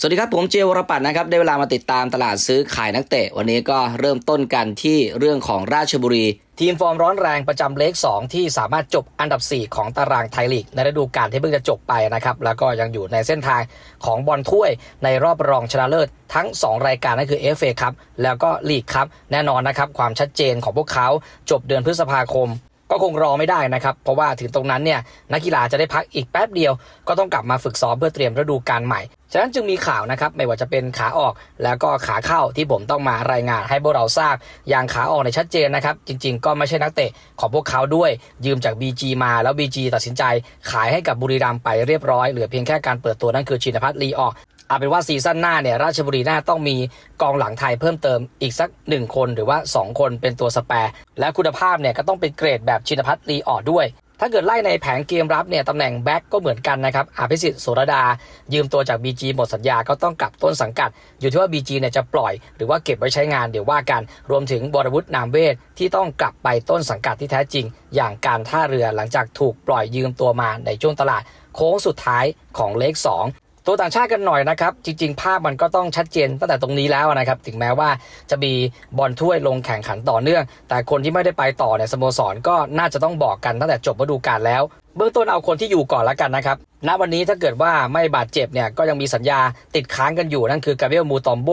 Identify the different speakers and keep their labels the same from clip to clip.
Speaker 1: สวัสดีครับผมเจวรปัตน์นะครับได้เวลามาติดตามตลาดซื้อขายนักเตะ วันนี้ก็เริ่มต้นกันที่เรื่องของราชบุรี ทีมฟอร์มร้อนแรงประจำเลข 2 ที่สามารถจบอันดับ 4 ของตารางไทยลีก ในฤดูกาลที่เพิ่งจะจบไปนะครับ แล้วก็ยังอยู่ในเส้นทางของบอลถ้วยในรอบรองชนะเลิศทั้ง 2 รายการนั่นคือ FA ครับแล้วก็ลีกครับแน่นอนนะครับความชัดเจนของพวกเขาจบเดือนพฤษภาคม ก็คงรอไม่ได้นะครับ เพราะว่าถึงตรงนั้นเนี่ยนักกีฬาจะได้พักอีกแป๊บเดียว ก็ต้องกลับมาฝึกซ้อมเพื่อเตรียมฤดูกาลใหม่ ฉะนั้นจึงมีข่าวนะครับไม่ว่าจะเป็นขาออกแล้วก็ขาเข้าที่ผมต้องมารายงานให้พวกเราทราบ อย่างขาออกในชัดเจนนะครับ จริง ๆ ก็ไม่ใช่นักเตะของพวกเขาด้วย ยืมจาก BG มาแล้ว BG ตัดสินใจ ขายให้กับบุรีรัมย์ไปเรียบร้อยเหลือเพียงแค่การเปิดตัวนั่นคือชินพัฒน์ลีออก เอาเป็นว่าซีซั่นหน้าเนี่ยราชบุรีน่าต้องมีกองหลังไทยเพิ่มเติมอีกสัก1คนหรือว่า 2 คนเป็นตัวสแปร์และคุณภาพเนี่ยก็ต้องเป็นเกรดแบบชินพัฒน์ลีออดด้วย ถ้าเกิดไล่ในแผงเกมรับเนี่ยตำแหน่งแบ็กก็เหมือนกันนะครับอภิสิทธิ์โสรดา ยืมตัวจาก BG หมดสัญญาก็ต้องกลับต้นสังกัด อยู่ที่ว่า BG เนี่ยจะปล่อยหรือว่าเก็บไว้ใช้งานเดี๋ยวว่ากัน รวมถึงบรวุฒินามเวทที่ต้องกลับไปต้นสังกัดที่แท้จริง อย่างการท่าเรือหลังจากถูกปล่อยยืมตัวมาในช่วงตลาดโค้งสุดท้ายของเลข2 ตัวต่างชาติกันหน่อยนะครับ จริง ๆ ภาพมันก็ต้องชัดเจนตั้งแต่ตรงนี้แล้วนะครับ ถึงแม้ว่าจะมีบอลถ้วยลงแข่งขันต่อเนื่อง แต่คนที่ไม่ได้ไปต่อเนี่ยสโมสรก็น่าจะต้องบอกกันตั้งแต่จบฤดูกาลแล้ว เบื้องต้นเอาคนที่อยู่ก่อนแล้วกันนะครับณวันนี้ถ้าเกิดว่าไม่บาดเจ็บเนี่ยก็ยังมีสัญญาติดค้างกันอยู่นั่นคือกาเบรียลมูตอมโบ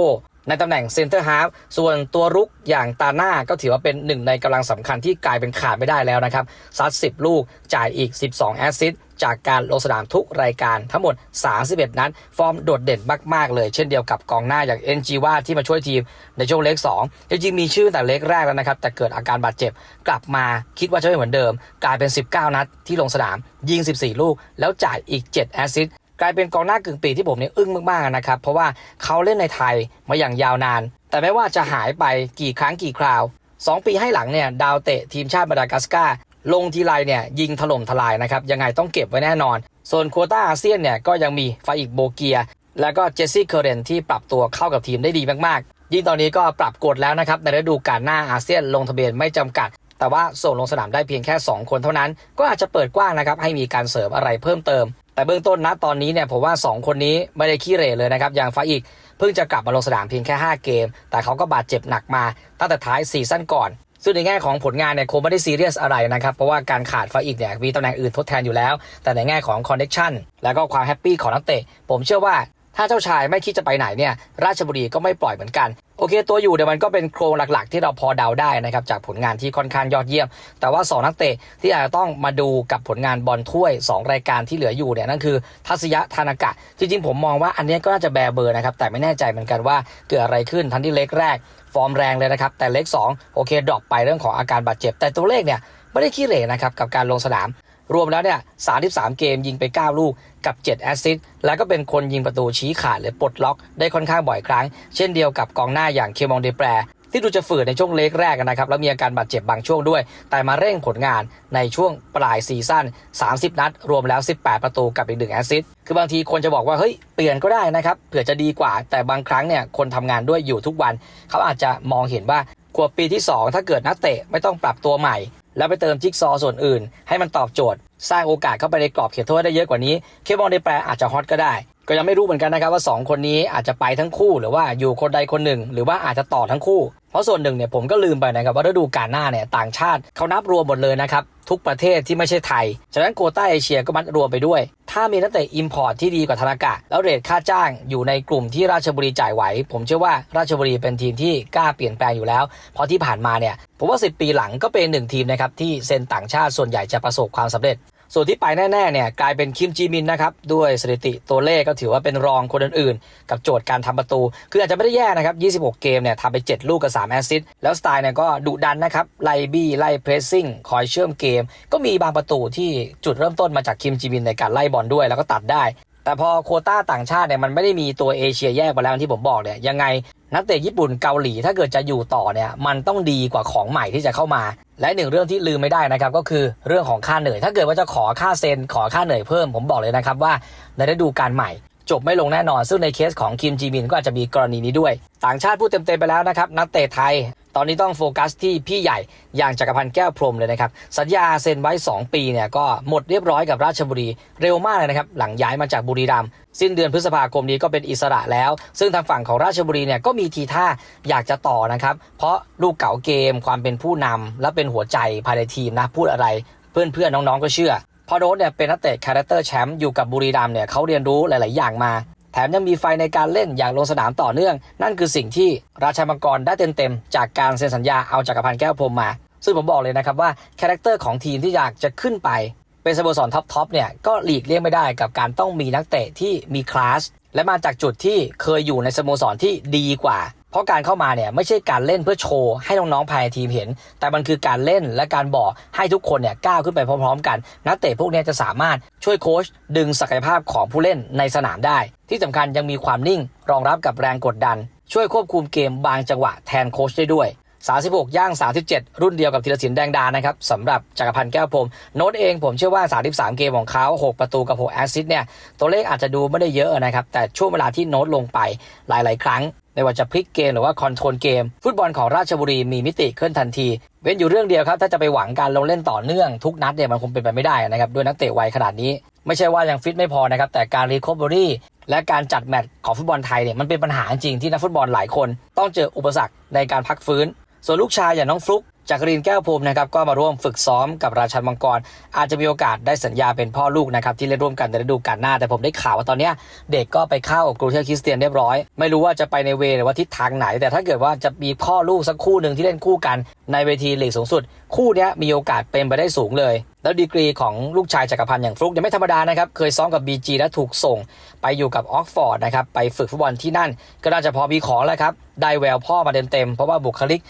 Speaker 1: ในตำแหน่งเซนเตอร์ฮาฟส่วนตัวรุกอย่างตาหน้าก็ถือว่าเป็นหนึ่งในกำลังสำคัญที่กลายเป็นขาดไม่ได้แล้วนะครับซัด10 ลูกจ่ายอีก 12 แอสซิสต์ จากการลงสนามทุกรายการทั้งหมด 31 นัดฟอร์มโดดเด่นมากๆเลย เช่นเดียวกับกองหน้าอย่างเอ็นจีว่าที่มาช่วยทีมในช่วงเล็ก2จริงๆมีชื่อแต่เล็กแรกแล้วนะครับ แต่เกิดอาการบาดเจ็บกลับมาคิดว่าจะไม่เหมือนเดิม กลายเป็น 19 นัดที่ลงสนาม ยิง 14 ลูก แล้วจ่ายอีก 7 แอสซิสต์กลายเป็นกองหน้ากึ่งปีที่ผมเนี่ยอึ้งมากๆนะครับ เพราะว่าเขาเล่นในไทยมาอย่างยาวนาน แต่ไม่ว่าจะหายไปกี่ครั้งกี่คราว 2 ปีให้หลังเนี่ยดาวเตะทีมชาติมาดากัสการ์ ลงทีไรเนี่ยยิงถล่มทลายนะครับยังไงต้องเก็บไว้แน่นอน ส่วนโควต้าอาเซียนเนี่ยก็ยังมีฟาอิกโบเกีย แล้วก็เจสซี่เคอร์เรนที่ปรับตัวเข้ากับทีมได้ดีมากๆ ยิ่งตอนนี้ก็ปรับกฎแล้วนะครับในฤดูกาลหน้าอาเซียนลงทะเบียนไม่จำกัด แต่ว่าส่งลงสนามได้เพียงแค่ 2 คนเท่านั้น ก็อาจจะเปิดกว้างนะครับให้มีการเสริมอะไรเพิ่มเติม แต่เบื้องต้นนะตอนนี้เนี่ยผมว่า 2 คนนี้ไม่ได้ขี้เหร่เลยนะครับอย่างฟาอีกเพิ่งจะกลับมาลงสนามเพียงแค่ 5 เกม แต่เขาก็บาดเจ็บหนักมาตั้งแต่ท้ายซีซั่นก่อน ซึ่งในแง่ของผลงานเนี่ยคงไม่ได้ซีเรียสอะไรนะครับ เพราะว่าการขาดฟาอีกเนี่ยมีตำแหน่งอื่นทดแทนอยู่แล้ว แต่ในแง่ของคอนเน t ชันแล้วก็ความแฮปปี้ของนักเตะผมเชื่อว่าถ้าเจ้าชายไม่คิดจะไปไหนเนี่ย ราชบุรีก็ไม่ปล่อยเหมือนกัน โอเค ตัวอยู่เนี่ยวมันก็เป็นโครงหลักๆ ที่เราพอเดาได้นะครับ จากผลงานที่ค่อนข้างยอดเยี่ยม แต่ว่า 2 นักเตะที่อาจจะต้องมาดูกับผลงานบอลถ้วย 2 รายการที่เหลืออยู่เนี่ย นั่นคือทัศยะธานากะ จริงๆ ผมมองว่าอันนี้ก็น่าจะแบเบอร์นะครับ แต่ไม่แน่ใจเหมือนกันว่าเกิดอะไรขึ้นทันที่เล็กแรก ฟอร์มแรงเลยนะครับ แต่เล็ก2โอเคดรอปไปเรื่องของอาการบาดเจ็บ แต่ตัวเลขเนี่ยไม่ได้ขี้เหร่นะครับกับการลงสนาม รวมแล้วเนี่ย 33 เกมยิงไป 9 ลูกกับ 7 แอสซิสต์ แล้วก็เป็นคนยิงประตูชี้ขาดหรือปลดล็อกได้ค่อนข้างบ่อยครั้ง เช่นเดียวกับกองหน้าอย่างเคมองเดแปรที่ดูจะฝืดในช่วงเล็กแรกนะครับ แล้วมีอาการบาดเจ็บบางช่วงด้วย แต่มาเร่งผลงานในช่วงปลายซีซั่น 30 นัด รวมแล้ว 18 ประตูกับอีกหนึ่งแอสซิสต์คือบางทีคนจะบอกว่าเฮ้ยเปลี่ยนก็ได้นะครับเผื่อจะดีกว่า แต่บางครั้งเนี่ยคนทำงานด้วยอยู่ทุกวัน เขาอาจจะมองเห็นว่ากว่าปีที่ 2 ถ้าเกิดนักเตะไม่ต้องปรับตัวใหม่ แล้วไปเติมจิ๊กซอส่วนอื่น ให้มันตอบโจทย์ สร้างโอกาสเข้าไปในกรอบเขตโทษได้เยอะกว่านี้ เคบอลเดแปรอาจจะฮอตก็ได้ ก็ยังไม่รู้เหมือนกันนะครับว่า 2 คนนี้อาจจะไปทั้งคู่ หรือว่าอยู่คนใดคนหนึ่ง หรือว่าอาจจะต่อทั้งคู่ เพราะส่วนหนึ่งเนี่ยผมก็ลืมไปนะครับว่าฤดูกาลหน้าเนี่ยต่างชาติเขานับรวมหมดเลยนะครับ ทุกประเทศที่ไม่ใช่ไทย ฉะนั้นโควต้าเอเชียก็มัดรวมไปด้วย ถ้ามีนักเตะอิมพอร์ตที่ดีกว่าธนากะ แล้วเรทค่าจ้างอยู่ในกลุ่มที่ราชบุรีจ่ายไหว ผมเชื่อว่าราชบุรีเป็นทีมที่กล้าเปลี่ยนแปลงอยู่แล้ว เพราะที่ผ่านมาเนี่ยผมว่า 10 ปีหลังก็เป็นหนึ่งทีมนะครับที่เซ็นต่างชาติส่วนใหญ่จะประสบความสำเร็จ ส่วนที่ไปแน่ๆเนี่ยกลายเป็นคิมจีมินนะครับด้วยสถิติตัวเลขก็ถือว่าเป็นรองคนอื่นๆ กับโจทย์การทำประตู คืออาจจะไม่ได้แย่นะครับ 26 เกมเนี่ยทำไป 7 ลูกกับ 3 แอสซิสต์แล้วสไตล์เนี่ยก็ดุดันนะครับ ไล่บี้ ไล่เพรสซิ่งคอยเชื่อมเกม ก็มีบางประตูที่จุดเริ่มต้นมาจากคิมจีมินในการไล่บอลด้วยแล้วก็ตัดได้แต่พอโคต้าต่างชาติเนี่ยมันไม่ได้มีตัวเอเชียแยกไปแล้วที่ผมบอกเนี่ยยังไง นักเตะญี่ปุ่นเกาหลีถ้าเกิดจะอยู่ต่อเนี่ยมันต้องดีกว่าของใหม่ที่จะเข้ามา และหนึ่งเรื่องที่ลืมไม่ได้นะครับก็คือเรื่องของค่าเหนื่อย ถ้าเกิดว่าจะขอค่าเซ็นขอค่าเหนื่อยเพิ่มผมบอกเลยนะครับว่าในฤดูกาลใหม่ จบไม่ลงแน่นอน ซึ่งในเคสของคิมจีมินก็อาจจะมีกรณีนี้ด้วย ต่างชาติพูดเต็มๆไปแล้วนะครับนักเตะไทย ตอนนี้ต้องโฟกัสที่พี่ใหญ่อย่างจักรพันธ์แก้วพรมเลยนะครับ สัญญาเซ็นไว้ 2 ปีเนี่ยก็หมดเรียบร้อยกับราชบุรีเร็วมากเลยนะครับ หลังย้ายมาจากบุรีรัมย์สิ้นเดือนพฤษภาคมนี้ก็เป็นอิสระแล้ว ซึ่งทางฝั่งของราชบุรีเนี่ยก็มีทีท่าอยากจะต่อนะครับ เพราะลูกเก่าเกมความเป็นผู้นำและเป็นหัวใจภายในทีมนะพูดอะไร เพื่อนๆน้องๆก็เชื่อพอโรสเนี่ยเป็นนักเตะคาแรคเตอร์แชมป์อยู่กับบุรีรัมย์เนี่ยเขาเรียนรู้หลาย ๆ อย่างมา แถมยังมีไฟในการเล่นอย่างลงสนามต่อเนื่อง นั่นคือสิ่งที่ราชามังกรได้เต็มๆ จากการเซ็นสัญญาเอาจักรพันธ์แก้วพรมมา ซึ่งผมบอกเลยนะครับว่าคาแรคเตอร์ของทีมที่อยากจะขึ้นไป เป็นสโมสรท็อปๆเนี่ยก็หลีกเลี่ยงไม่ได้กับการต้องมีนักเตะที่มีคลาสและมาจากจุดที่เคยอยู่ในสโมสรที่ดีกว่า เพราะการเข้ามาเนี่ยไม่ใช่การเล่นเพื่อโชว์ให้น้องๆภายในทีมเห็น แต่มันคือการเล่นและการบอกให้ทุกคนเนี่ยก้าวขึ้นไปพร้อมๆ กันนักเตะพวกนี้จะสามารถช่วยโค้ชดึงศักยภาพของผู้เล่นในสนามได้ ที่สำคัญยังมีความนิ่ง รองรับกับแรงกดดัน ช่วยควบคุมเกมบางจังหวะแทนโค้ชได้ด้วย36 ย่าง 37 รุ่นเดียวกับธีรศิลป์แดงดานะครับสำหรับจักรพันธ์แก้วพรมโน้ตเองผมเชื่อว่า 33 เกมของเขา 6 ประตูกับ 6 แอสซิสต์เนี่ย ตัวเลขอาจจะดูไม่ได้เยอะนะครับ แต่ช่วงเวลาที่โน้ตลงไปหลาย ๆ ครั้ง ไม่ว่าจะพลิกเกมหรือว่าคอนโทรลเกม ฟุตบอลของราชบุรีมีมิติขึ้นทันที เว้นอยู่เรื่องเดียวครับ ถ้าจะไปหวังการลงเล่นต่อเนื่องทุกนัดเนี่ยมันคงเป็นไปไม่ได้นะครับด้วยนักเตะวัยขนาดนี้ ไม่ใช่ว่ายังฟิตไม่พอนะครับแต่การรีคอเวอรี่และการจัดแมตช์ของฟุตบอลไทยเนี่ยมันเป็นปัญหาจริงที่นักฟุตบอลหลายคน ต้องเจออุปสรรคในการพักฟื้น ส่วนลูกชายอย่างน้องฟลุก จักรินแก้วภูมินะครับก็มาร่วมฝึกซ้อมกับราชันมังกร อาจจะมีโอกาสได้สัญญาเป็นพ่อลูกนะครับที่เล่นร่วมกันในฤดูกาลหน้า แต่ผมได้ข่าวว่าตอนนี้เด็กก็ไปเข้ากรูเทลคริสเตียนเรียบร้อย ไม่รู้ว่าจะไปในเวหรือว่าทิศทางไหน แต่ถ้าเกิดว่าจะมีพ่อลูกสักคู่หนึ่งที่เล่นคู่กันในเวทีลีกสูงสุดคู่นี้มีโอกาสเป็นไปได้สูงเลย แล้วดีกรีของลูกชายจักรพันธ์อย่างฟลุกเนี่ยไม่ธรรมดานะครับ เคยซ้อมกับ BG และถูกส่ง ไปอยู่กับออกฟอร์ดนะครับ ไปฝึกฟุตบอลที่นั่น ก็น่าจะพอมีของแล้วครับ ได้แววพ่อมาเต็มๆ เพราะว่าบุคลิก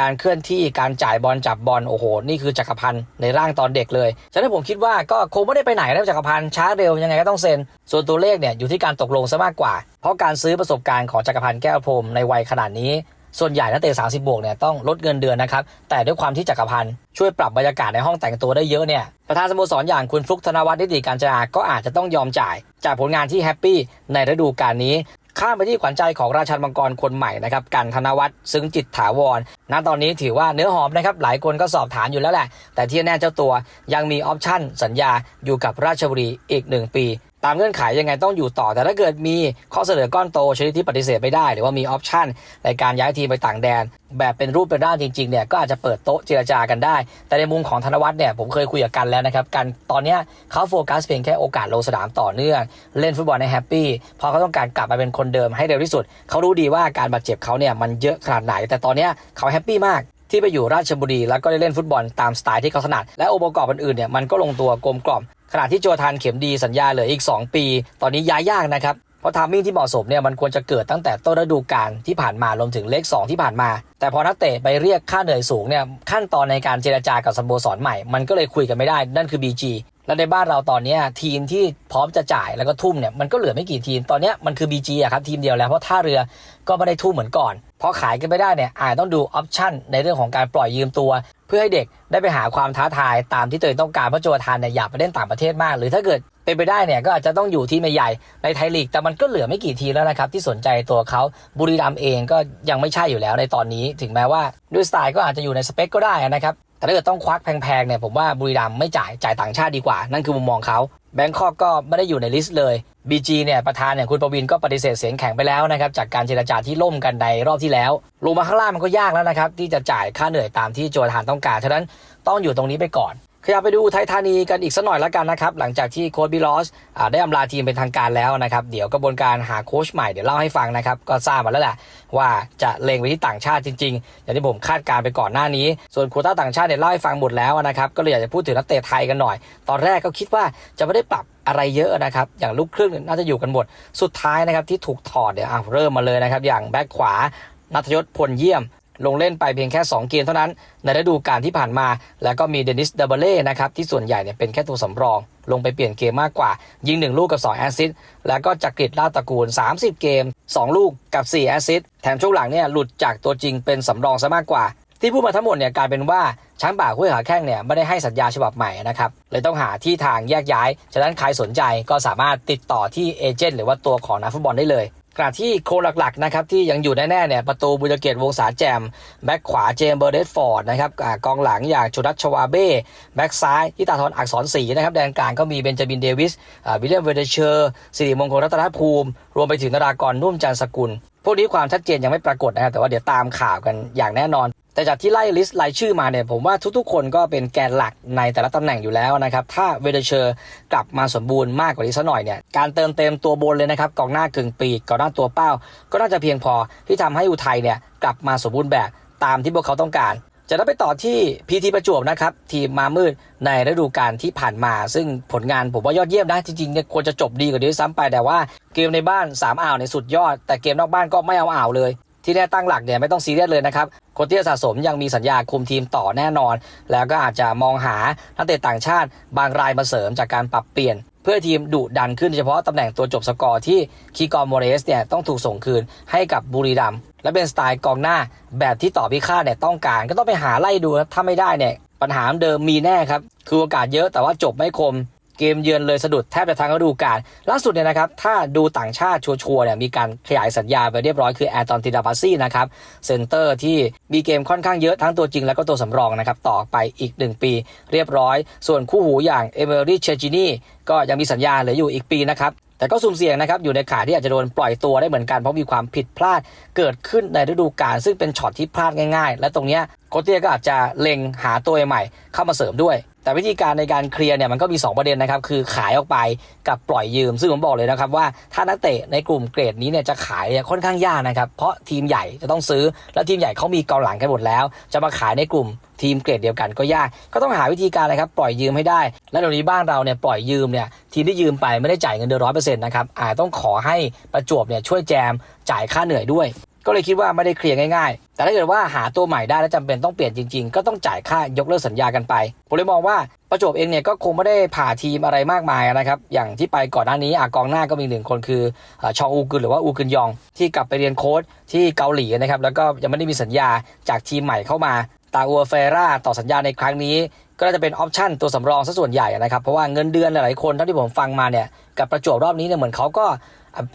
Speaker 1: การเคลื่อนที่การจ่ายบอลจับบอลโอ้โห นี่คือจักรพันธ์ในร่างตอนเด็กเลย ฉะนั้นผมคิดว่าก็คงไม่ได้ไปไหนแล้วจักรพันธ์ช้าเร็วยังไงก็ต้องเซ็น ส่วนตัวเลขเนี่ยอยู่ที่การตกลงซะมากกว่า เพราะการซื้อประสบการณ์ของจักรพันธ์แก้วพรมในวัยขนาดนี้ ส่วนใหญ่นักเตะ30 บวกเนี่ยต้องลดเงินเดือนนะครับ แต่ด้วยความที่จักรพันธ์ช่วยปรับบรรยากาศในห้องแต่งตัวได้เยอะเนี่ย ประธานสโมสรอย่างคุณฟลุกธนวัฒน์นิติการจาก็อาจจะต้องยอมจ่าย จากผลงานที่แฮปปี้ในฤดูกาลนี้ข้ามไปที่ขวัญใจของราชันมังกรคนใหม่นะครับกันธนวัฒน์ซึ่งจิตถาวรณตอนนี้ถือว่าเนื้อหอมนะครับหลายคนก็สอบถามอยู่แล้วแหละ แต่ที่แน่เจ้าตัวยังมีออปชั่นสัญญาอยู่กับราชบุรีอีกหนึ่งปี ตามเงื่อนไขยังไงต้องอยู่ต่อ แต่ถ้าเกิดมีข้อเสนอก้อนโตชนิดที่ปฏิเสธไม่ได้ หรือว่ามีออปชันในการย้ายทีมไปต่างแดน แบบเป็นรูปเป็นร่างจริงๆเนี่ยก็อาจจะเปิดโต๊ะเจรจากันได้ แต่ในมุมของธนวัฒน์เนี่ยผมเคยคุยกับกันแล้วนะครับกันตอนเนี้ยเขาโฟกัสเพียงแค่โอกาสลงสนามต่อเนื่อง เล่นฟุตบอลในแฮปปี้พราะเขาต้องการกลับมาเป็นคนเดิมให้เร็วที่สุดเขารู้ดีว่าการบาดเจ็บเขาเนี่ยมันเยอะขนาดไหน แต่ตอนเนี้ยเขาแฮปปี้มากที่ไปอยู่ราชบุรีแล้วก็ได้เล่นฟุตบอลตามสไตล์ที่เขาถนัดและองค์ประกอบอื่นๆเนี่ยมันก็ลงตัวกลมกล่อม ขณะที่โจทานเข็มดีสัญญาเหลืออีก 2 ปี ตอนนี้ย้ายยากนะครับ เพราะทามมิ่งที่เหมาะสมเนี่ยมันควรจะเกิดตั้งแต่ต้นฤดูกาลที่ผ่านมารวมถึงเลข 2 ที่ผ่านมา แต่พอนักเตะไปเรียกค่าเหนื่อยสูงเนี่ยขั้นตอนในการเจรจากับสโมสรใหม่ มันก็เลยคุยกันไม่ได้ นั่นคือ BG และในบ้านเราตอนนี้ทีมที่พร้อมจะจ่ายแล้วก็ทุ่มเนี่ยมันก็เหลือไม่กี่ทีม ตอนนี้มันคือ BG อะครับทีมเดียวแล้วเพราะท่าเรือก็ไม่ได้ทุ่มเหมือนก่อนพอขายกันไม่ได้เนี่ยอาจต้องดูออปชั่นในเรื่องของการปล่อยยืมตัว เพื่อให้เด็กได้ไปหาความท้าทายตามที่ตัวเองต้องการเพราะโจทานเนี่ยอยากไปเล่นต่างประเทศมาก หรือถ้าเกิด เป็นไปได้เนี่ยก็อาจจะต้องอยู่ทีมใหญ่ในไทยลีก แต่มันก็เหลือไม่กี่ทีแล้วนะครับ ที่สนใจตัวเขาบุรีรัมย์เองก็ยังไม่ใช่อยู่แล้วในตอนนี้ ถึงแม้ว่าด้วยสไตล์ก็อาจจะอยู่ในสเปคก็ได้นะครับแต่ถ้าเกิดต้องควักแพงๆเนี่ยผมว่าบุรีรัมย์ไม่จ่ายจ่ายต่างชาติดีกว่า นั่นคือมุมมองเขาแบงคอกก็ไม่ได้อยู่ในลิสต์เลย BG เนี่ยประธานเนี่ยคุณประวินก็ปฏิเสธเสียงแข็งไปแล้วนะครับจากการเจรจาที่ล่มกันในรอบที่แล้วลงมาข้างล่างมันก็ยากแล้วนะครับที่จะจ่ายค่าเหนื่อยตามที่โจทานต้องการฉะนั้นต้องอยู่ตรงนี้ไปก่อน ขยับไปดูไทยธานีกันอีกสักหน่อยแล้วกันนะครับ หลังจากที่โค้ชบิลอสได้อำลาทีมเป็นทางการแล้วนะครับ เดี๋ยวกระบวนการหาโค้ชใหม่เดี๋ยวเล่าให้ฟังนะครับ ก็ทราบมาแล้วแหละว่าจะเล็งไปที่ต่างชาติจริงๆ อย่างที่ผมคาดการณ์ไปก่อนหน้านี้ ส่วนโควต้าต่างชาติเนี่ยเล่าให้ฟังหมดแล้วนะครับ ก็เลยอยากจะพูดถึงนักเตะไทยกันหน่อย ตอนแรกก็คิดว่าจะไม่ได้ปรับอะไรเยอะนะครับ อย่างลูกครึ่งน่าจะอยู่กันหมด สุดท้ายนะครับที่ถูกถอดเนี่ยอะเริ่มมาเลยนะครับ อย่างแบ็คขวานัทยศพลเยี่ยม ลงเล่นไปเพียงแค่ 2 เกมเท่านั้น ในฤดูกาลที่ผ่านมา แล้วก็มีเดนิสเดเบเล่นะครับที่ส่วนใหญ่เนี่ยเป็นแค่ตัวสำรอง ลงไปเปลี่ยนเกมมากกว่า ยิง 1 ลูกกับ 2 แอสซิสต์แล้วก็จักริดลาตระกูล 30 เกม 2 ลูกกับ 4 แอสซิสต์แถมช่วงหลังเนี่ยหลุดจากตัวจริงเป็นสำรองซะมากกว่า ที่พูดมาทั้งหมดเนี่ยกลายเป็นว่าช้างป่าห้วยขาแข้งเนี่ยไม่ได้ให้สัญญาฉบับใหม่นะครับเลยต้องหาที่ทางแยกย้าย ฉะนั้นใครสนใจก็สามารถติดต่อที่เอเจนต์หรือว่าตัวของนักฟุตบอลได้เลย ขณะที่โคหลักๆนะครับที่ยังอยู่แน่ๆเนี่ยประตูบุญเกตวงศาแจมแบ็กขวาเจมเบอร์เดสฟอร์ดนะครับอกองหลังอย่างชุดัชชวาเบ้แบ็กซ้ายทิตาทรอักษรศรีนะครับแดนกลางก็มีเบนจามินเดวิสวิลเลียมเวเดเชอร์สิริมงคลรัตนภูมิ รวมไปถึงนรากรนุ่มจันสกุล พวกนี้ความชัดเจนยังไม่ปรากฏนะครับแต่ว่าเดี๋ยวตามข่าวกันอย่างแน่นอน แต่จากที่ไล่ลิสต์รายชื่อมาเนี่ยผมว่าทุกๆ คนก็เป็นแกนหลักในแต่ละตำแหน่งอยู่แล้วนะครับ ถ้าเวเดเชอร์กลับมาสมบูรณ์มากกว่านี้สักหน่อยเนี่ยการเติมเต็มตัวบนเลยนะครับกองหน้ากึ่งปีกกองหน้าตัวเป้า ก็น่าจะเพียงพอที่ทำให้อุทัยเนี่ยกลับมาสมบูรณ์แบบตามที่พวกเขาต้องการจะได้ไปต่อที่พีทีประจวบนะครับ ทีมมามืดในฤดูกาลที่ผ่านมา ซึ่งผลงานผมว่ายอดเยี่ยมนะ จริงๆเนี่ยควรจะจบดีกว่านี้ซ้ำไปแต่ว่าเกมในบ้าน 3 อ่าวในสุดยอด แต่เกมนอกบ้านก็ไม่เอาอ่าวเลย ที่แน่ตั้งหลักเนี่ยไม่ต้องซีเรียสเลยนะครับโคเตียสะสมยังมีสัญญาคุมทีมต่อแน่นอน แล้วก็อาจจะมองหานักเตะต่างชาติบางรายมาเสริมจากการปรับเปลี่ยน เพื่อทีมดุดันขึ้นเฉพาะตำแหน่งตัวจบสกอร์ที่คีกอร์โมเรสเนี่ยต้องถูกส่งคืนให้กับบุรีรัมและเป็นสไตล์กองหน้าแบบที่ต่อพิฆาตเนี่ยต้องการก็ต้องไปหาไล่ดูครับถ้าไม่ได้เนี่ยปัญหาเดิมมีแน่ครับคือโอกาสเยอะแต่ว่าจบไม่คม เกมเยือนเลยสะดุดแทบจะทั้งฤดูกาลล่าสุดเนี่ยนะครับ ถ้าดูต่างชาติชัวร์เนี่ยมีการขยายสัญญาไปเรียบร้อยคือแอร์ตอนติดาบาซี่นะครับเซนเตอร์ที่มีเกมค่อนข้างเยอะทั้งตัวจริงแล้วก็ตัวสำรองนะครับ ต่อไปอีก 1 ปีเรียบร้อย ส่วนคู่หูอย่างเอเมอรี่เชจินีก็ยังมีสัญญาเหลืออยู่อีกปีนะครับแต่ก็สุ่มเสี่ยงนะครับ อยู่ในข่ายที่อาจจะโดนปล่อยตัวได้เหมือนกัน เพราะมีความผิดพลาดเกิดขึ้นในฤดูกาลซึ่งเป็นช็อตที่พลาดง่าย ๆ และตรงเนี้ยโคเตียก็อาจจะเล็งหาตัวใหม่เข้ามาเสริมด้วย แต่วิธีการในการเคลียร์เนี่ยมันก็มี 2 ประเด็นนะครับ คือขายออกไปกับปล่อยยืม ซึ่งผมบอกเลยนะครับว่าถ้านักเตะในกลุ่มเกรดนี้เนี่ยจะขายเนี่ยค่อนข้างยากนะครับ เพราะทีมใหญ่จะต้องซื้อ แล้วทีมใหญ่เขามีกองหลังกันหมดแล้ว จะมาขายในกลุ่มทีมเกรดเดียวกันก็ยาก ก็ต้องหาวิธีการนะครับปล่อยยืมให้ได้ และเดี๋ยวนี้บ้านเราเนี่ยปล่อยยืมเนี่ยทีมที่ยืมไปไม่ได้จ่ายเงินเดือนร้อยเปอร์เซ็นต์นะครับอาจต้องขอให้ประจวบเนี่ยช่วยแจมจ่ายค่าเหนื่อยด้วย ก็เลยคิดว่าไม่ได้เคลียร์ง่ายๆ แต่ถ้าเกิดว่าหาตัวใหม่ได้และจำเป็นต้องเปลี่ยนจริงๆ ก็ต้องจ่ายค่ายกเลิกสัญญากันไป ผมเลยมองว่าประจวบเองเนี่ยก็คงไม่ได้ผ่าทีมอะไรมากมายนะครับ อย่างที่ไปก่อนหน้านี้อากองหน้าก็มีหนึ่งคนคือชองอูกึนหรือว่าอูกึนยอง ที่กลับไปเรียนโค้ชที่เกาหลีนะครับ แล้วก็ยังไม่ได้มีสัญญาจากทีมใหม่เข้ามา ตาอัวเฟราต่อสัญญาในครั้งนี้ ก็น่าจะเป็นออปชั่นตัวสำรองซะส่วนใหญ่นะครับ เพราะว่าเงินเดือนหลายๆคนเท่าที่ผมฟังมาเนี่ย กับประจวบรอบนี้เนี่ยเหมือนเขาก็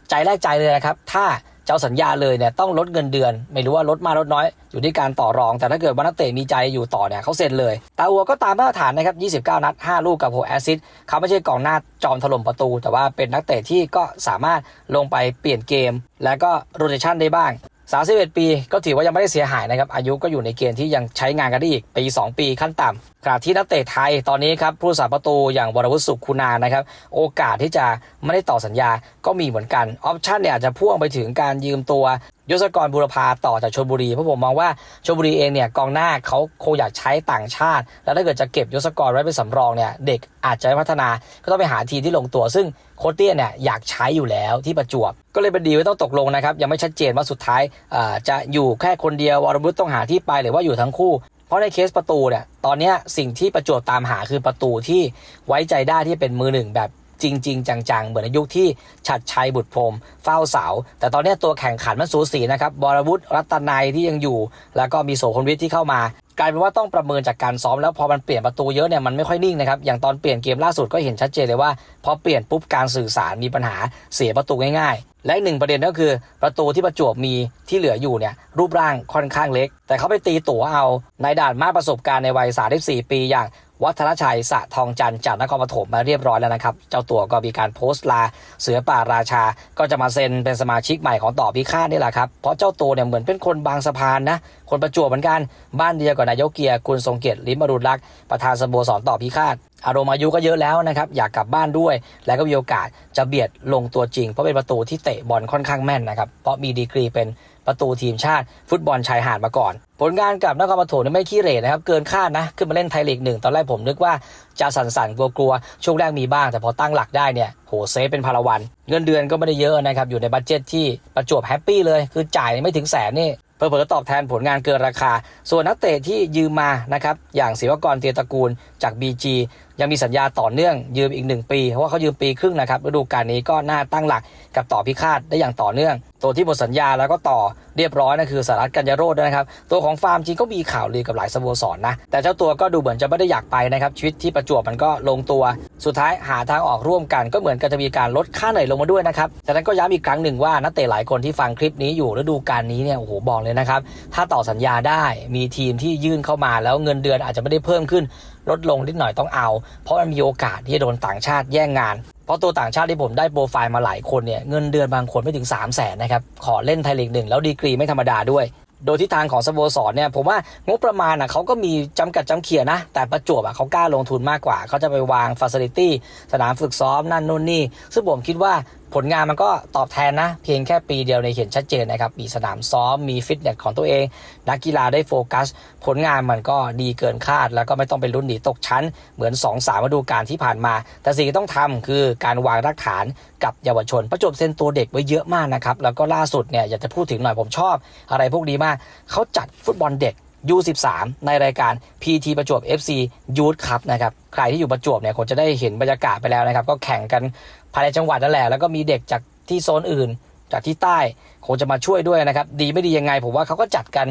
Speaker 1: ใจแรกใจเลยนะครับ ถ้า เอาสัญญาเลยเนี่ยต้องลดเงินเดือน ไม่รู้ว่าลดมากลดน้อย อยู่ที่การต่อรอง แต่ถ้าเกิดว่านักเตะมีใจอยู่ต่อเนี่ยเขาเซ็นเลยตาอัวก็ตามมาตรฐานนะครับ 29 นัด 5 ลูกกับ6แอสซิสเขาไม่ใช่กองหน้าจอมถล่มประตู แต่ว่าเป็นนักเตะที่ก็สามารถลงไปเปลี่ยนเกม และก็โรเตชันได้บ้าง 31 ปีก็ถือว่ายังไม่ได้เสียหายนะครับ อายุก็อยู่ในเกณฑ์ที่ยังใช้งานกันได้อีก ปี 2 ปีขั้นต่ำขณะที่นักเตะไทยตอนนี้ครับผู้สาประตูอย่างวรวุฒิสุขคุณานะครับ โอกาสที่จะไม่ได้ต่อสัญญาก็มีเหมือนกัน ออปชั่นเนี่ยอาจจะพ่วงไปถึงการยืมตัวยศกรบุรพาต่อจากชลบุรีเพราะผมมองว่าชลบุรีเองเนี่ยกองหน้าเขาคงอยากใช้ต่างชาติ แล้วถ้าเกิดจะเก็บยศกรไว้เป็นสำรองเนี่ยเด็กอาจจะไม่พัฒนาก็ต้องไปหาทีมที่ลงตัวซึ่ง โคดเตี้ยเนี่ยอยากใช้อยู่แล้วที่ประจวบ ก็เลยเป็นดีลไม่ต้องตกลงนะครับ ยังไม่ชัดเจนว่าสุดท้ายอ่อจะอยู่แค่คนเดียววรบุตรต้องหาที่ไปหรือว่าอยู่ทั้งคู่ เพราะในเคสประตูเนี่ยตอนนี้สิ่งที่ประจวบตามหาคือประตูที่ไว้ใจได้ที่เป็นมือหนึ่งแบบ จริง ๆ จังๆ เหมือนในยุคที่ชัดชัยบุตรพรมเฝ้าเสา แต่ตอนนี้ตัวแข่งขันมันสูสีนะครับบรวุฒิรัตนัยที่ยังอยู่ แล้วก็มีโสพลวิทย์ที่เข้ามากลายเป็นว่าต้องประเมินจากการซ้อมแล้วพอมันเปลี่ยนประตูเยอะเนี่ยมันไม่ค่อยนิ่งนะครับอย่างตอนเปลี่ยนเกมล่าสุดก็เห็นชัดเจนเลยว่า พอเปลี่ยนปุ๊บการสื่อสารมีปัญหาเสียประตูง่ายๆ และหนึ่งประเด็นก็คือประตูที่ประจวบมีที่เหลืออยู่เนี่ยรูปร่างค่อนข้างเล็ก แต่เขาไปตีตั๋วเอาในด่านมากประสบการณ์ในวัย 34 ปีอย่าง วัฒนชัยสะทองจันทร์จากนครปฐมมาเรียบร้อยแล้วนะครับ เจ้าตัวก็มีการโพสต์ลาเสือป่าราชา ก็จะมาเซ็นเป็นสมาชิกใหม่ของต่อพิฆาตนี่แหละครับ เพราะเจ้าตัวเนี่ยเหมือนเป็นคนบางสะพานนะ คนประจวบเหมือนกัน บ้านเดียวกับนายกเกียร์กุลทรงเกียรติลิมอรุณรักษ์ประธานสโมสรต่อพิฆาต อารมณ์อายุก็เยอะแล้วนะครับ อยากกลับบ้านด้วย และก็มีโอกาสจะเบียดลงตัวจริง เพราะเป็นประตูที่เตะบอลค่อนข้างแม่นนะครับ เพราะมีดีกรีเป็น ประตูทีมชาติ ฟุตบอลชายหาดมาก่อน ผลงานกับนครปฐมเนี่ยไม่ขี้เหร่นะครับ เกินคาดนะ ขึ้นมาเล่นไทยลีกหนึ่งตอนแรกผมนึกว่าจะสั่นๆ กลัวๆ ช่วงแรกมีบ้าง แต่พอตั้งหลักได้เนี่ยโหเซฟเป็นพาราวัน เงินเดือนก็ไม่ได้เยอะนะครับ อยู่ในบัตเจ็ตที่ประจวบแฮปปี้เลย คือจ่ายไม่ถึงแสนนี่เผลอๆตอบแทนผลงานเกินราคา ส่วนนักเตะที่ยืมมานะครับอย่างศิวกรเตียตระกูลจาก BG ยังมีสัญญาต่อเนื่องยืมอีกหนึ่งปี เพราะว่าเขายืมปีครึ่งนะครับฤดูกาลนี้ก็น่าตั้งหลักกับต่อพิฆาตได้อย่างต่อเนื่อง ตัวที่หมดสัญญาแล้วก็ต่อเรียบร้อยนั่นคือสารัตกัญญาโรจน์นะครับ ตัวของฟาร์มจริงก็มีข่าวลือกับหลายสโมสรนะ แต่เจ้าตัวก็ดูเหมือนจะไม่ได้อยากไปนะครับชีวิตที่ประจวบมันก็ลงตัว สุดท้ายหาทางออกร่วมกันก็เหมือนกับจะมีการลดค่าเหนื่อยลงมาด้วยนะครับแต่นั้นก็ย้ำอีกครั้งหนึ่งว่านักเตะหลายคนที่ฟังคลิปนี้อยู่ฤดูกาลนี้เนี่ยโอ้โหบอกเลยนะครับถ้าต่อสัญญาได้มีทีมที่ยื่นเข้ามาแล้วเงินเดือนอาจจะไม่ได้เพิ่มขึ้น ลดลงนิดหน่อยต้องเอา เพราะมันมีโอกาสที่จะโดนต่างชาติแย่งงาน เพราะตัวต่างชาติที่ผมได้โปรไฟล์มาหลายคนเนี่ยเงินเดือนบางคนไม่ถึง 3 0 0แสนนะครับขอเล่นไทยลีกหนึ่งแล้วดีกรีไม่ธรรมดาด้วย โดยทิศทางของสโมสรเนี่ยผมว่างบประมาณอะเขาก็มีจำกัดจำเขียนะ แต่ประจวบอะเขากล้าลงทุนมากกว่าเขาจะไปวางฟ a ซิลิตี้สนามฝึกซ้อมนั่นนู่นนี่ซึ่งผมคิดว่า ผลงานมันก็ตอบแทนนะ เพียงแค่ปีเดียวในเห็นชัดเจนนะครับ มีสนามซ้อมมีฟิตเนสของตัวเอง นักกีฬาได้โฟกัส ผลงานมันก็ดีเกินคาด แล้วก็ไม่ต้องเป็นรุ่นหนีตกชั้น เหมือน2อสามฤดูกาลที่ผ่านมา แต่สิ่งที่ต้องทำคือการวางรากฐานกับเยาวชน ประจบเซนตัวเด็กไว้เยอะมากนะครับ แล้วก็ล่าสุดเนี่ยอยากจะพูดถึงหน่อยผมชอบ อะไรพวกนี้มากเขาจัดฟุตบอลเด็ก U13 ในรายการ PT ประจวบ FC Youth Cup นะครับใครที่อยู่ประจวบเนี่ยคงจะได้เห็นบรรยากาศไปแล้วนะครับ ก็แข่งกันภายในจังหวัดนั่นแหละ แล้วก็มีเด็กจากที่โซนอื่น จากที่ใต้คงจะมาช่วยด้วยนะครับ ดีไม่ดียังไง ผมว่าเขาก็จัดกัน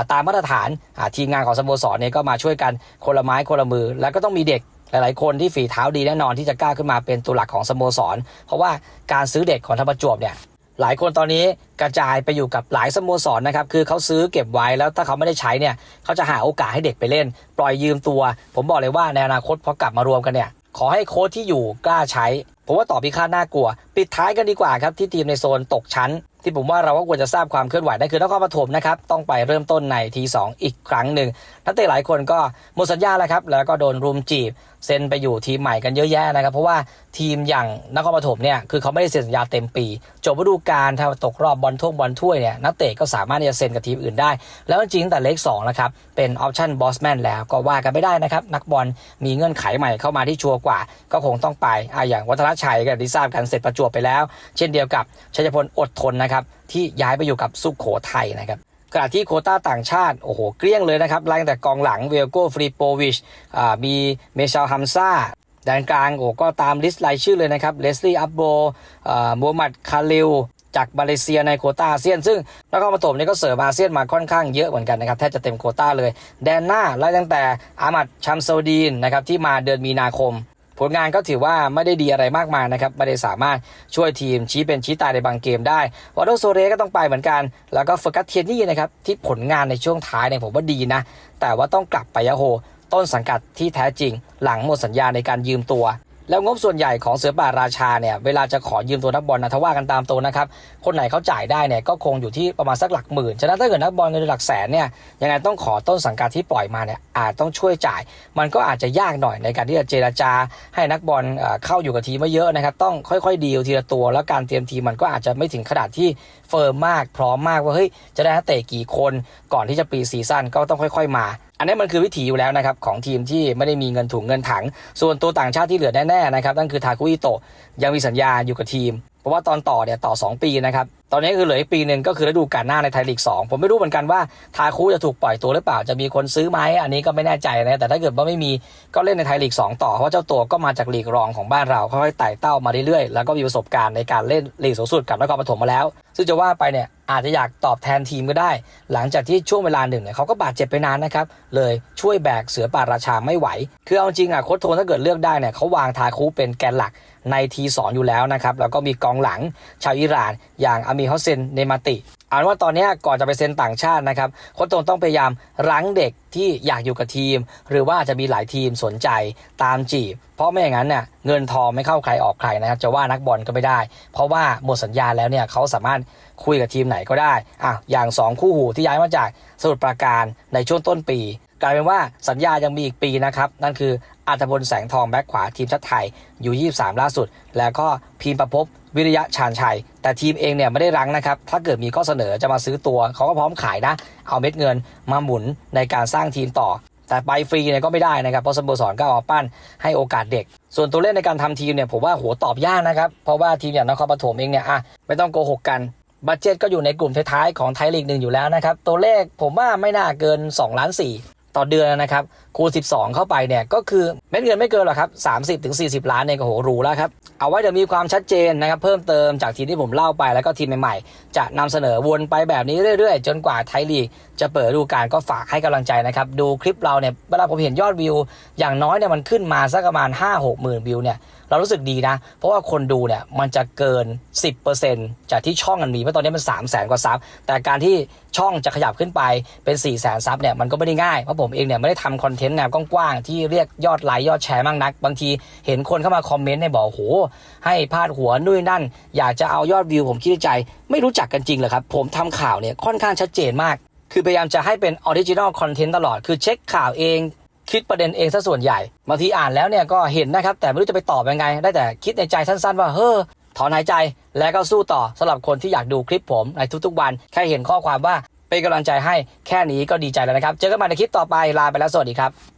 Speaker 1: าตามมาตรฐานาทีมงานของสโมสรเนี่ยก็มาช่วยกันคนละไม้คนละมือ แล้วก็ต้องมีเด็กหลายๆ คนที่ฝีเท้าดีแน่นอนที่จะกล้าขึ้นมาเป็นตัวหลักของสโมสร เพราะว่าการซื้อเด็กของทางประจวบเนี่ย หลายคนตอนนี้กระจายไปอยู่กับหลายสโมสรนะครับ คือเขาซื้อเก็บไว้แล้วถ้าเขาไม่ได้ใช้เนี่ยเขาจะหาโอกาสให้เด็กไปเล่น ปล่อยยืมตัว ผมบอกเลยว่าในอนาคตพอกลับมารวมกันเนี่ยขอให้โค้ชที่อยู่กล้าใช้ผมว่าต่อพิฆาตน่ากลัว ปิดท้ายกันดีกว่าครับที่ทีมในโซนตกชั้น ที่ผมว่าเราก็ควรจะทราบความเคลื่อนไหวนั่นคือนครปฐมนะครับต้องไปเริ่มต้นในทีสองอีกครั้งหนึ่งนักเตะหลายคนก็หมดสัญญาแล้วครับแล้วก็โดนรุมจีบเซ็นไปอยู่ทีมใหม่กันเยอะแยะนะครับ เพราะว่าทีมอย่างนครปฐมเนี่ยคือเขาไม่ได้เซ็นสัญญาเต็มปีจบฤดูกาลถ้าตกรอบบอลท่วงบอลถ้วยเนี่ยนักเตะก็สามารถที่จะเซ็นกับทีมอื่นได้ แล้วจริงแต่เลข2แล้วครับเป็นออปชั่นบอสแมนแล้วก็ว่ากันไม่ได้นะครับนักบอลมีเงื่อนไขใหม่เข้ามาที่ชัวร์กว่า ก็คงต้องไปอะอย่างวัฒนชัยก็ที่ทราบกันเสร็จประจวบไปแล้ว เช่นเดียวกับชัยพลอดทนนะครับที่ย้ายไปอยู่กับสุขโขทัยนะครับขณะที่โคต้าต่างชาติ โอ้โห เกลี้ยงเลยนะครับไล่ตั้งแต่กองหลังเวลโกฟรีโปวิชมีเมชาลฮัมซาแดนกลางโอ้ก็ตามลิสต์รายชื่อเลยนะครับเลสลี่อับโบมูฮัมหมัดคาลิลจากมาเลเซียในโคต้าอาเซียน ซึ่งนครปฐมนี่ก็เสิร์ฟอาเซียนมาค่อนข้างเยอะเหมือนกันนะครับแทบจะเต็มโคต้าเลย แดนหน้าไล่ตั้งแต่อามัดชัมโซดีนนะครับที่มาเดือนมีนาคม ผลงานก็ถือว่าไม่ได้ดีอะไรมากมายนะครับ ไม่ได้สามารถช่วยทีมชี้เป็นชี้ตายในบางเกมได้วอโดโซเรก็ต้องไปเหมือนกัน แล้วก็เฟอร์กัสเทียนี่นะครับที่ผลงานในช่วงท้ายเนี่ยผมว่าดีนะ แต่ว่าต้องกลับไปยะโฮต้นสังกัดที่แท้จริง หลังหมดสัญญาในการยืมตัว แล้วงบส่วนใหญ่ของเสือป่าราชาเนี่ยเวลาจะขอยืมตัวนักบอลนะถ้าว่ากันตามตัวนะครับ คนไหนเขาจ่ายได้เนี่ยก็คงอยู่ที่ประมาณสักหลักหมื่น ฉะนั้นถ้าเกิดนักบอลเงินหลักแสนเนี่ยยังไงต้องขอต้นสังกัดที่ปล่อยมาเนี่ยอาจต้องช่วยจ่าย มันก็อาจจะยากหน่อยในการที่จะเจราจา ให้นักบอลเอ่อเข้าอยู่กับทีมไม่เยอะนะครับต้องค่อยๆดีลทีละตัว แล้วการเตรียมทีมมันก็อาจจะไม่ถึงขนาดที่ เฟิร์มมากพร้อมมากว่าเฮ้ยจะได้นักเตะกี่คนก่อนที่จะปีซีซั่นก็ต้องค่อย ๆ มา อันนี้มันคือวิถีอยู่แล้วนะครับของทีมที่ไม่ได้มีเงินถุงเงินถัง ส่วนตัวต่างชาติที่เหลือแน่ๆนะครับนั่นคือทาคุอิโตะยังมีสัญญาอยู่กับทีม เพราะว่าตอนต่อเนี่ยต่อ 2 ปีนะครับ ตอนนี้คือเหลืออีกปีหนึ่งก็คือฤดูกาลหน้าในไทยลีก 2 ผมไม่รู้เหมือนกันว่าทาคุจะถูกปล่อยตัวหรือเปล่าจะมีคนซื้อไหมอันนี้ก็ไม่แน่ใจนะแต่ถ้าเกิดว่าไม่มีก็เล่นในไทยลีก 2 ต่อเพราะเจ้าตัวก็มาจากลีกรองของบ้านเราค่อยๆไต่เต้ามาเรื่อยๆแล้วก็มีประสบการณ์ในการเล่นลีกสูงสุดกับนครปฐมมาแล้ว ซึ่งจะว่าไปเนี่ยอาจจะอยากตอบแทนทีมก็ได้ หลังจากที่ช่วงเวลาหนึ่งเนี่ยเขาก็บาดเจ็บไปนานนะครับเลยช่วยแบกเสือป่าราชาไม่ไหว คือเอาจริงอะโค้ชโทนถ้าเกิดเลือกได้เนี่ยเขาวางทาคุเป็นแกนหลักในทีสองอยู่แล้วนะครับ แล้วก็มีกองหลังชาวอิหร่านอย่างอามีฮอสเซนเนมาติเอานว่าตอนนี้ก่อนจะไปเซ็นต่างชาตินะครับโค้ชโทนต้องพยายามรั้งเด็กที่อยากอยู่กับทีม หรือว่าจะมีหลายทีมสนใจตามจีบ เพราะไม่อย่างนั้นเนี่ยเงินทองไม่เข้าใครออกใครนะครับจะว่านักบอลก็ไม่ได้ เพราะว่าหมดสัญญาแล้วเนี่ยเขาสามารถคุยกับทีมไหนก็ได้อะอย่างสองคู่หูที่ย้ายมาจากสมุทรปราการในช่วงต้นปี กลายเป็นว่าสัญญายังมีอีกปีนะครับนั่นคือ อัตพลแสงทองแบ็คขวาทีมชาติไทยอยู่ 23 ล่าสุด แล้วก็พีมประพบวิริยะชาญชัย แต่ทีมเองเนี่ยไม่ได้รั้งนะครับ ถ้าเกิดมีข้อเสนอจะมาซื้อตัวเขาก็พร้อมขายนะ เอาเม็ดเงินมาหมุนในการสร้างทีมต่อ แต่ไปฟรีเนี่ยก็ไม่ได้นะครับ เพราะสโมสรก็เอาปั้นให้โอกาสเด็ก ส่วนตัวเล่นในการทำทีมเนี่ยผมว่าโหตอบยากนะครับ เพราะว่าทีมอย่างนครปฐมเองเนี่ยอะไม่ต้องโกหกกันบัตเจ็ตก็อยู่ในกลุ่มท้ายๆของไทยลีกหนึ่งอยู่แล้วนะครับ ตัวเลขผมว่าไม่น่าเกิน 2 ล้าน4 ต่อเดือนนะครับ คูณ 12 เข้าไปเนี่ยก็คือเม็ดเงินไม่เกินหรอกครับ 30ถึง40 ล้านเนี่ยก็โหหรูแล้วครับ เอาไว้เดี๋ยวมีความชัดเจนนะครับเพิ่มเติมจากทีมที่ผมเล่าไปแล้วก็ทีมใหม่ๆ จะนำเสนอวนไปแบบนี้เรื่อยๆ จนกว่าไทยลีกจะเปิดดูการก็ฝากให้กำลังใจนะครับ ดูคลิปเราเนี่ยเวลาผมเห็นยอดวิว อย่างน้อยเนี่ยมันขึ้นมาสักประมาณ 5-6หมื่นวิวเนี่ย เรารู้สึกดีนะ เพราะว่าคนดูเนี่ยมันจะเกิน 10%จากที่ช่องมันมีเพราะตอนนี้มัน 3 0 0แสนกว่าซับแต่การที่ช่องจะขยับขึ้นไปเป็น 4 0 0แสนซับเนี่ยมันก็ไม่ได้ง่ายเพราะผมเองเนี่ยไม่ได้ทำคอนเทนต์แนวกว้างๆที่เรียกยอดไลค์ยอดแชร์มากนัก บางทีเห็นคนเข้ามาคอมเมนต์เนี่ยบอกโหให้พาดหัวนู่นนั่น อยากจะเอายอดวิวผมคิดในใจไม่รู้จักกันจริงเหรอครับผมทำข่าวเนี่ยค่อนข้างชัดเจนมาก คือพยายามจะให้เป็นออริจินอลคอนเทนต์ตลอด คือเช็คข่าวเอง คิดประเด็นเองซะส่วนใหญ่บางทีอ่านแล้วเนี่ยก็เห็นนะครับ แต่ไม่รู้จะไปตอบยังไง ได้แต่คิดในใจสั้นๆ ว่าเฮ้อถอนหายใจแล้วก็สู้ต่อสำหรับคนที่อยากดูคลิปผมในทุกๆวัน แค่เห็นข้อความว่าเป็นกำลังใจให้แค่นี้ก็ดีใจแล้วนะครับ เจอกันใหม่ในคลิปต่อไปลาไปแล้วสวัสดีครับ